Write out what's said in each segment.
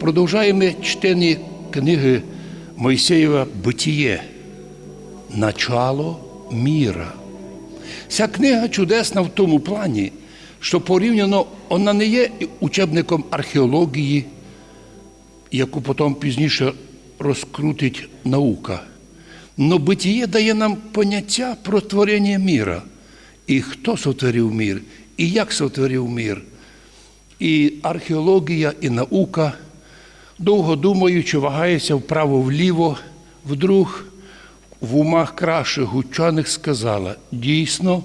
Продовжаємо чтені книги Мойсеєва Битіє. Начало міра. Ця книга чудесна в тому плані, що порівняно вона не є учебником археології, яку потім пізніше розкрутить наука. Но битіє дає нам поняття про творення міра. І хто сотворив мір, і як сотворив мір. І археологія, і наука, довго думаючи, вагається вправо-вліво, вдруг в умах кращих учених сказала, дійсно,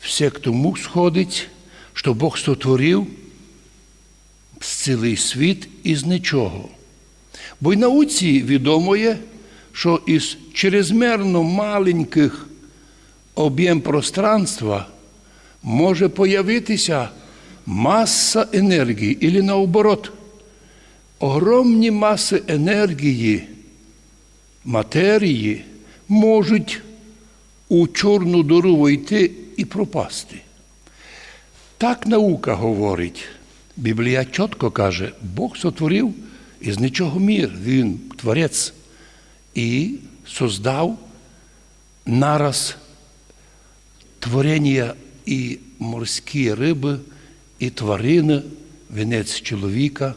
все к тому сходить, що Бог сотворив цілий світ із нічого. Бо й науці відомо є, що із чрезмерно маленьких об'єм пространства може появитися маса енергії, або наоборот, огромні маси енергії, матерії можуть у чорну дору войти і пропасти. Так наука говорить. Біблія чітко каже, Бог сотворив із нічого мір, Він творець і создав нараз творення і морські риби, і тварини, вінець чоловіка.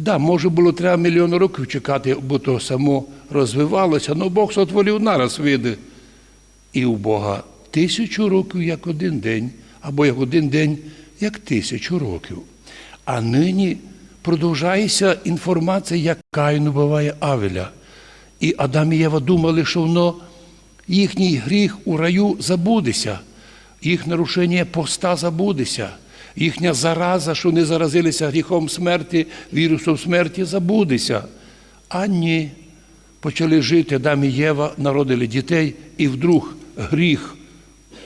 Да, може було треба мільйон років чекати, бо то само розвивалося, але Бог сотворив нараз види. І у Бога тисячу років як один день, або як один день, як тисячу років. А нині продовжається інформація, як Каїну буває Авеля. І Адам і Єва думали, що воно їхній гріх у раю забудеться, їх нарушення поста забудеться, їхня зараза, що не заразилися гріхом смерті, вірусом смерті, забудеться. А ні. Почали жити Адам і Єва, народили дітей, і вдруг гріх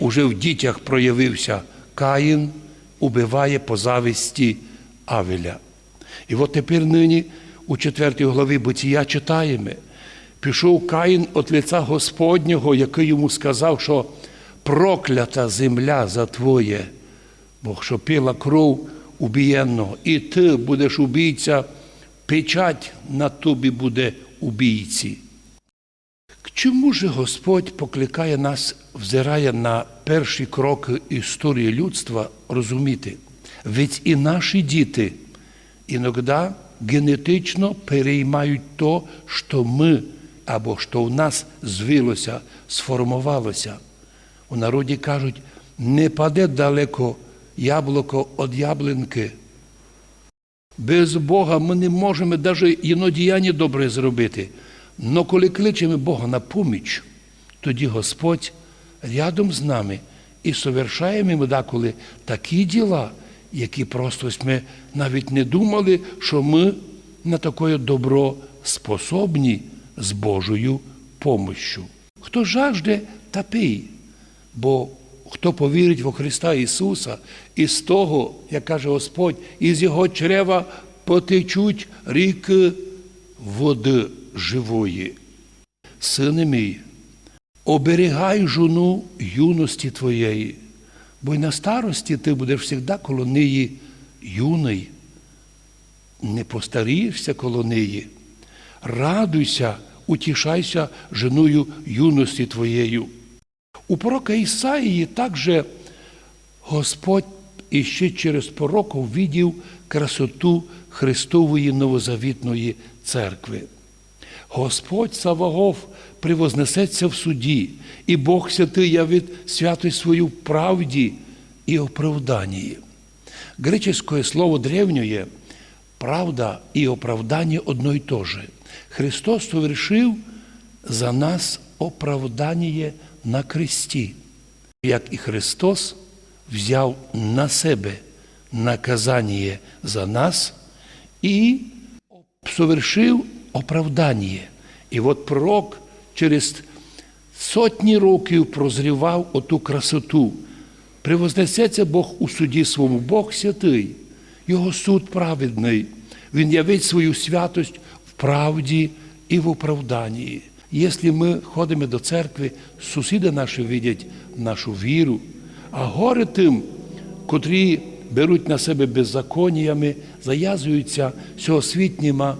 уже в дітях проявився. Каїн убиває по зависті Авеля. І от тепер нині у 4 главі Битія читаємо. Пішов Каїн від лиця Господнього, який йому сказав, що проклята земля за твоє, Бог, що пила кров убієнного, і ти будеш убійця, печать на тобі буде убійці. К чому ж Господь покликає нас, взирає на перші кроки історії людства, розуміти? Ведь і наші діти іноді генетично переймають то, що ми або що в нас звилося, сформувалося. У народі кажуть, не паде далеко яблуко від яблинки. Без Бога ми не можемо навіть інодіяння добре зробити. Но коли кличемо Бога на поміч, тоді Господь рядом з нами і совершаємо ми деколи такі діла, які просто ми навіть не думали, що ми на таке добро способні з Божою помощю. Хто жажде, та пий, бо хто повірить во Христа Ісуса, із того, як каже Господь, із Його чрева потечуть ріки води живої. Сине мій, оберігай жону юності твоєї, бо й на старості ти будеш завжди коло неї юний, не постарієшся коло неї. Радуйся, утішайся женою юності твоєю. У пророка Ісаїї також Господь іще через пророков видів красоту Христової новозавітної церкви. Господь Савагов превознесеться в суді, і Бог святий явить святость свою правді і оправданні. Греческое слово древнє правда і оправдання одно й то же. Христос совершив за нас оправдання на кресті, як і Христос взяв на себе наказання за нас і совершив оправдання. І от пророк через сотні років прозрівав оту красоту. Превознесеться Бог у суді своєму, Бог святий, Його суд праведний. Він явить свою святость в правді і в оправданні. Якщо ми ходимо до церкви, сусіди наші видять нашу віру, а горе тим, котрі беруть на себе беззаконіями, зав'язуються всеосвітніми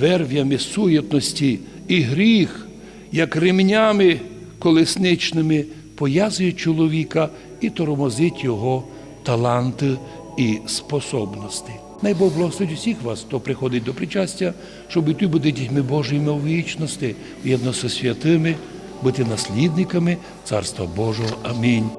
верв'ями суєтності і гріх, як ремнями колесничними, пов'язує чоловіка і тормозить його таланти і способності. Най Бог благословить усіх вас, хто приходить до причастя, щоб і ти бути дітьми Божими у вічності, єдно з святими, бути наслідниками Царства Божого. Амінь.